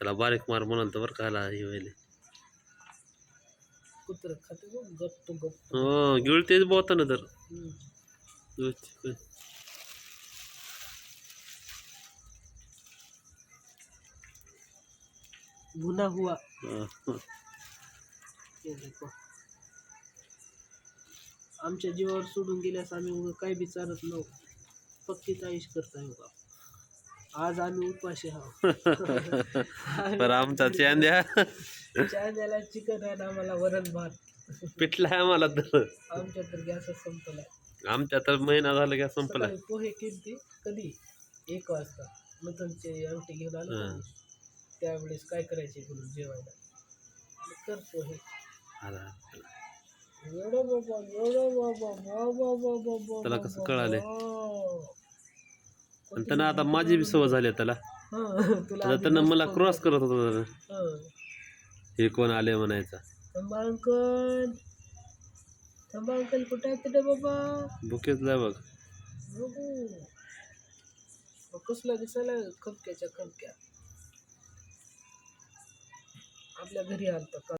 त्याला बारीक मार म्हणाल तर बरं का ह्याला हे व्हायले कुत्र खाते गप्प गप्प हो गिळतेच बोताना तर हम्म. व्यवस्थित. भुना हुआ हा, हा. हे देखो. आमच्या जीवावर सोडून गेल्यास आम्ही काय बी चालत नव्हतो पक्कीच आयुष करताय बघा. आज आम्ही उपाशी आहोत. बरं आमचा चॅंद्या चहा द्यायला चिकन आहे ना आम्हाला वरण भात. पिटला आम्हाला तर. आमच्या तर गॅसच संपलाय. आमच्या तर महिना झाला का संपला पोहे केलते कधी? एक वाजता. नूतनचे आमटे घेऊन आलो. त्यावेळेस काय करायचे म्हणून जेवायला? मग कर पोहे. एवढं बाबा एवढं बाबा बाबा बाबा बाबा त्याला कसं कळाले? आणि त्यानं आता माझी बी सवय झाली आहे त्याला. हं, तुला आता आधी त्यानं मला क्रॉस करत होता जरा. हं. हे कोण आले म्हणायचा. थांबा अंकल. थांबा अंकल कुठे आहे तिथे बाबा? नाही बघ. बघू. मग कसला दिसायला खमक्याच्या खमक्या. आपल्या घरी आलता का?